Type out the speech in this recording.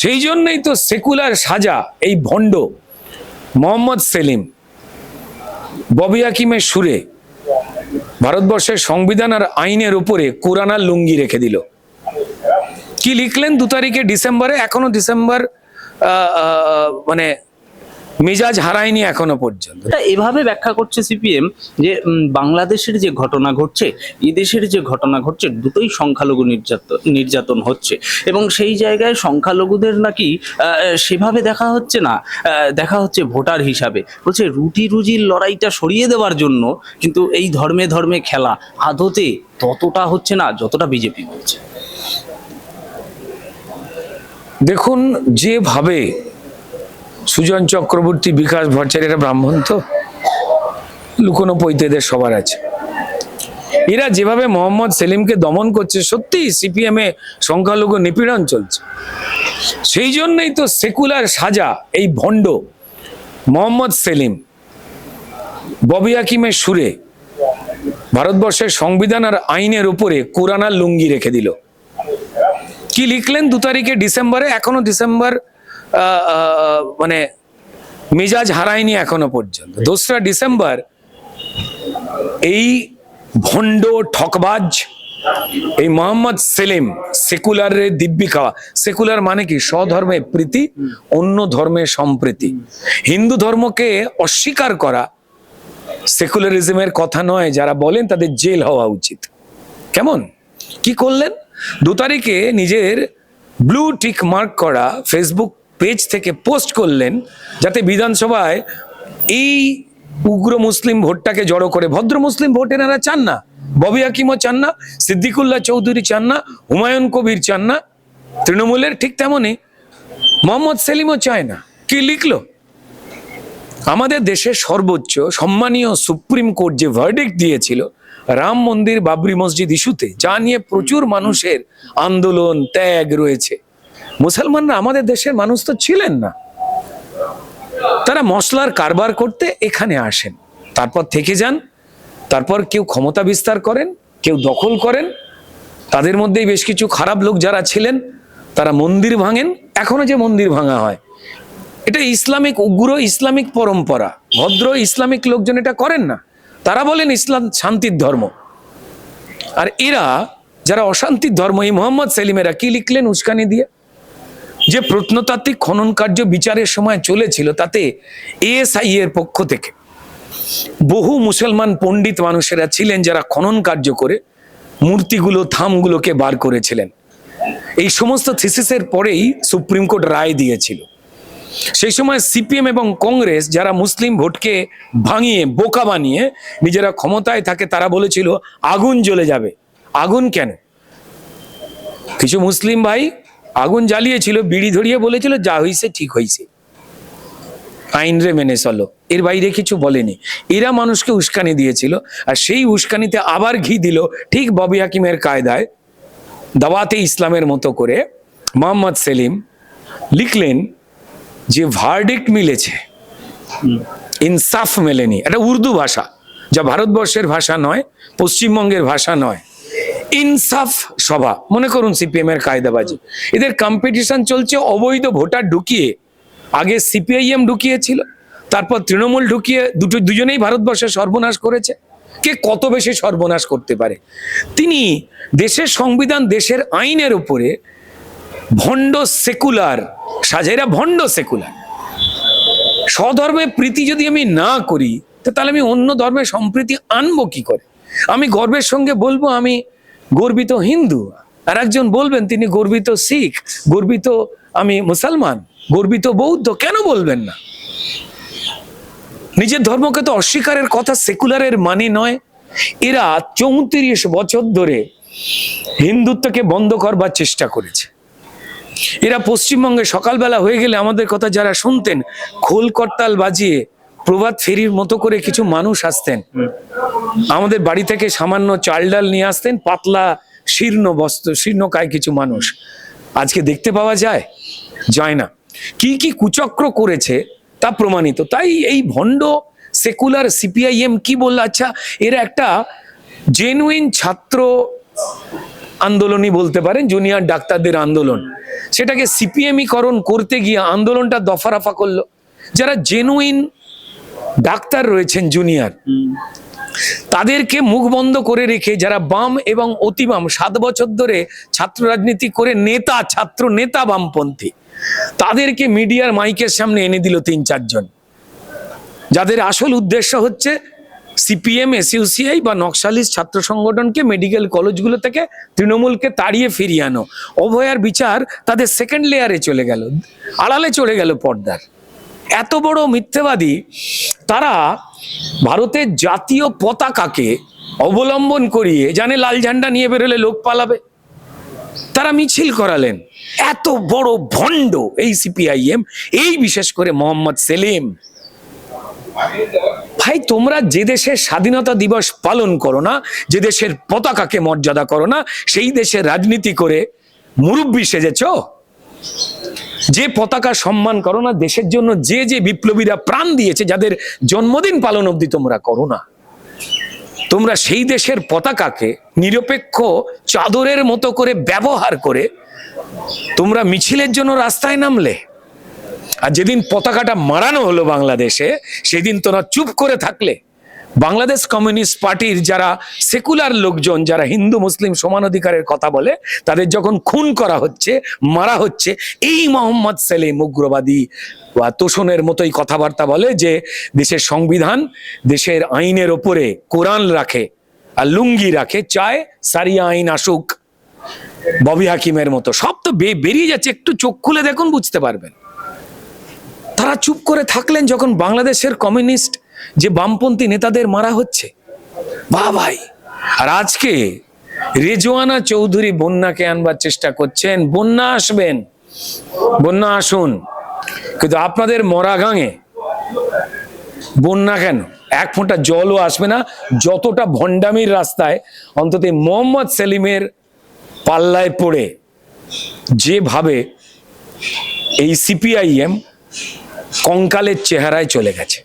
সেই জন্যই তো সেকুলার সাজা এই ভণ্ড মোহাম্মদ সেলিম, ববি হাকিমের সুরে ভারতবর্ষের সংবিধান আর আইনের উপরে কোরআন আর লুঙ্গি রেখে দিল। কি লিখলেন দু তারিখে ডিসেম্বরে? এখনও ডিসেম্বর মানে মেজাজ হারায়নি এখনও পর্যন্ত। এভাবে ব্যাখ্যা করছে সিপিএম যে বাংলাদেশের যে ঘটনা ঘটছে এদেশের যে ঘটনা ঘটছে দুটোই সংখ্যালঘু নির্যাতন নির্যাতন হচ্ছে। এবং সেই জায়গায় সংখ্যালঘুদের নাকি সেভাবে দেখা হচ্ছে না দেখা হচ্ছে ভোটার হিসাবে। বলছে রুটি রুজির লড়াইটা সরিয়ে দেওয়ার জন্য কিন্তু এই ধর্মে ধর্মে খেলা। আদতে ততটা হচ্ছে না যতটা বিজেপি বলছে। দেখুন যেভাবে সুজন চক্রবর্তী, বিকাশ ভট্টাচার্য ব্রাহ্মণ তো? লুকোনো পৈতেদের সবার আছে। এরা যেভাবে মোহাম্মদ সেলিমকে দমন করছে, সত্যি সিপিএম সংখ্যালঘু নিপীড়ন চলছে। সেই জন্যই তো সেকুলার সাজা, এই ভণ্ড মোহাম্মদ সেলিম, ববি হাকিমের সুরে ভারতবর্ষের সংবিধান আর আইনের উপরে কোরআন আর লুঙ্গি রেখে দিল। কি লিখলেন দু তারিখে ডিসেম্বরে? এখনও ডিসেম্বর মানে মেজাজ হারায়নি এখনও পর্যন্ত। দোসরা ডিসেম্বর, এই ভণ্ড ঠকবাজ, এই মোহাম্মদ সেলিম সেকুলারের দিব্যি খাওয়া। সেকুলার মানে কি? স্বধর্মে প্রীতি, অন্য ধর্মে সম্প্রীতি। হিন্দু ধর্মকে অস্বীকার করা সেকুলারিজমের কথা নয়, যারা বলেন তাদের জেল হওয়া উচিত। কেমন? কি করলেন? দু তারিখে নিজের ব্লু টিক মার্ক করা ফেসবুক পেজ থেকে পোস্ট করলেন যাতে বিধানসভায় এই উগ্র মুসলিম ভোটটাকে জড়ো করে, ভদ্র মুসলিম ভোট এনারা চান না, ববি হাকিমও চান না, সিদ্দিকুল্লাহ চৌধুরী চান না, হুমায়ুন কবির চান না, তৃণমূলের ঠিক তেমনই মোহাম্মদ সেলিমও চায় না। কি লিখলো? আমাদের দেশের সর্বোচ্চ সম্মানীয় সুপ্রিম কোর্ট যে ভার্ডিক্ট দিয়েছিল, রাম মন্দির বাবরি মসজিদ ইস্যুতে, যা নিয়ে প্রচুর মানুষের আন্দোলন, ত্যাগ রয়েছে। মুসলমানরা আমাদের দেশের মানুষ তো ছিলেন না। তারা মশলার কারবার করতে এখানে আসেন। তারপর থেকে যান, তারপর কেউ ক্ষমতা বিস্তার করেন, কেউ দখল করেন। তাদের মধ্যেই বেশ কিছু খারাপ লোক যারা ছিলেন, তারা মন্দির ভাঙেন। এখনও যে মন্দির ভাঙা হয়, এটা ইসলামিক, উগ্র ইসলামিক পরম্পরা। ভদ্র ইসলামিক লোকজন এটা করেন না। তারা বলেন ইসলাম শান্তির ধর্ম। আর এরা, যারা অশান্তির ধর্ম, এই মোহাম্মদ সেলিমেরা কি লিখলেন উস্কানি দিয়ে? যে প্রত্নতাত্ত্বিক খনন কার্য বিচারের সময় চলেছিল তাতে এএসআই এর পক্ষ থেকে বহু মুসলমান পণ্ডিত মানুষেরা ছিলেন যারা খনন কার্য করে মূর্তিগুলো, থামগুলোকে বার করেছিলেন। এই সমস্ত থিসিসের পরেই সুপ্রিম কোর্ট রায় দিয়েছিল। সেই সময় সিপিএম এবং কংগ্রেস যারা মুসলিম ভোটকে ভাঙিয়ে, বোকা বানিয়ে নিজেরা ক্ষমতায় থাকে, তারা বলেছিল, আগুন জ্বলে যাবে। আগুন কেন? কিছু মুসলিম ভাই আগুন জ্বালিয়েছিল, বিড়ি ধরিয়ে বলেছিল, যা হইছে, ঠিক হইছে। আইন রে মেনে চলো। এর বাইরে কিছু বলেনি। এরা মানুষকে উস্কানি দিয়েছিল, আর সেই উস্কানিতে আবার ঘি দিল, ঠিক ববি হাকিমের কায়দায়। দাওয়াতে ইসলামের মতো করে মোহাম্মদ সেলিম লিখলেন যে ভার্ডিক্ট মিলেছে। ইনসাফ মেলেনি। এটা উর্দু ভাষা, যা ভারতবর্ষের ভাষা নয়, পশ্চিমবঙ্গের ভাষা নয়। ইনসাফ সভা। মনে করুন সিপিএম এর কায়দাবাজি। এদের কম্পিটিশন চলছে, অবৈধ ভোটার ঢুকিয়ে। আগে সিপিআইএম ঢুকিয়েছিল, তারপর তৃণমূল ঢুকিয়ে দুটো, দুজনেই ভারতবর্ষে সর্বনাশ করেছে। কে কত বেশি সর্বনাশ করতে পারে? তিনি দেশের সংবিধান, দেশের আইনের উপরে ভণ্ড সেকুলার সাজেরা ভণ্ড সেকুলার। স্বধর্মে প্রীতি যদি আমি না করি তাহলে আমি অন্য ধর্মের সম্প্রীতি আনব কি করে? আমি গর্বের সঙ্গে বলব, আমি গর্বিত হিন্দু। আর একজন বলবেন, তিনি গর্বিত শিখ, গর্বিত আমি মুসলমান, গর্বিত বৌদ্ধ, কেন বলবেন না? নিজের ধর্মকে তো অস্বীকারের কথা সেকুলারের মানে নয়। এরা চৌত্রিশ বছর ধরে হিন্দুত্বকে বন্ধ করবার চেষ্টা করেছে। এরা পশ্চিমবঙ্গে সকালবেলা হয়ে গেলে আমাদের কথা যারা শুনতেন, খোল করতাল বাজিয়ে প্রভাত ফেরির মতো করে কিছু মানুষ আসতেন। আমাদের বাড়ি থেকে সামান্য চাল ডাল নিয়ে আসতেন, পাতলা শীর্ণ বস্ত্র, শীর্ণকায় কিছু মানুষ। আজকে দেখতে পাওয়া যায় যায় না। কি কি কুচক্র করেছে তা প্রমাণিত। তাই এই ভণ্ড সেকুলার সিপিআইএম কি বলল? আচ্ছা এরা একটা জেনুইন ছাত্র আন্দোলনই বলতে পারেন জুনিয়র ডাক্তারদের আন্দোলন। সেটাকে সিপিএমইকরণ করতে গিয়ে আন্দোলনটা দফারফা করল। যারা জেনুইন ডাক্তার রয়েছেন জুনিয়র। তাদেরকে মুখ বন্ধ করে রেখে যারা বাম এবং অতিবাম সাত বছর ধরে ছাত্র রাজনীতি করে নেতা ছাত্র নেতা বামপন্থী তাদেরকে মিডিয়ার মাইকের সামনে এনে দিল তিন চারজন। যাদের আসল উদ্দেশ্য হচ্ছে সিপিএম এসইউসিআই বা নকশালিস ছাত্র সংগঠনকে মেডিকেল কলেজগুলো থেকে তৃণমূলকে তাড়িয়ে ফিরিয়ে আনো। অভয়ার বিচার তাদের সেকেন্ড লেয়ারে চলে গেল। আড়ালে চলে গেল পর্দার। এত বড় মিথ্যেবাদী, তারা ভারতের জাতীয় পতাকাকে অবলম্বন করিয়ে, জানে লাল ঝান্ডা নিয়ে বেরোলে লোক পালাবে? তারা মিছিল করালেন। এত বড় ভণ্ড এই সিপিআইএম, এই বিশেষ করে মোহাম্মদ সেলিম। ভাই, তোমরা যে দেশের স্বাধীনতা দিবস পালন করো না, যে দেশের পতাকাকে মর্যাদা করো না, সেই দেশের রাজনীতি করে মুরব্বী সেজেছ? যে পতাকা সম্মান করো না, দেশের জন্য যে যে বিপ্লবীরা প্রাণ দিয়েছে, যাদের জন্মদিন পালন অবধি তোমরা করো না। তোমরা সেই দেশের পতাকাকে নিরপেক্ষ চাদরের মতো করে ব্যবহার করে তোমরা মিছিলের জন্য রাস্তায় নামলে। আর যেদিন পতাকাটা মারানো হলো বাংলাদেশে, সেদিন তোরা চুপ করে থাকলে। বাংলাদেশ কমিউনিস্ট পার্টির যারা সেকুলার লোকজন, যারা হিন্দু, মুসলিম সমান অধিকারের কথা বলে, তাদের যখন খুন করা হচ্ছে, মারা হচ্ছে, এই মোহাম্মদ সেলিম উগ্রবাদী বা তোষণের মতোই কথাবার্তা বলে যে দেশের সংবিধান দেশের আইনের ওপরে কোরআন রাখে আর লুঙ্গি রাখে, চায় সারিয়া আইন আসুক, ববি হাকিমের মতো। সব তো বেরিয়ে যাচ্ছে, একটু চোখ খুলে দেখুন, বুঝতে পারবেন। তারা চুপ করে থাকলেন যখন বাংলাদেশের কমিউনিস্ট যে বামপন্থী নেতাদের মারা হচ্ছে। বা ভাই, আর আজকে রেজওয়ানা চৌধুরী বন্যাকে আনবার চেষ্টা করছেন, বন্যা আসবেন। বন্যা আসুন। কিন্তু আপনাদের মরা গাঙে বন্যা কেন? এক ফোঁটা জলও আসবে না, যতটা ভণ্ডামির রাস্তায় অন্তত মোহাম্মদ সেলিমের পাল্লায় পড়ে। যেভাবে এই সিপিআইএম কঙ্কালের চেহারায় চলে গেছে।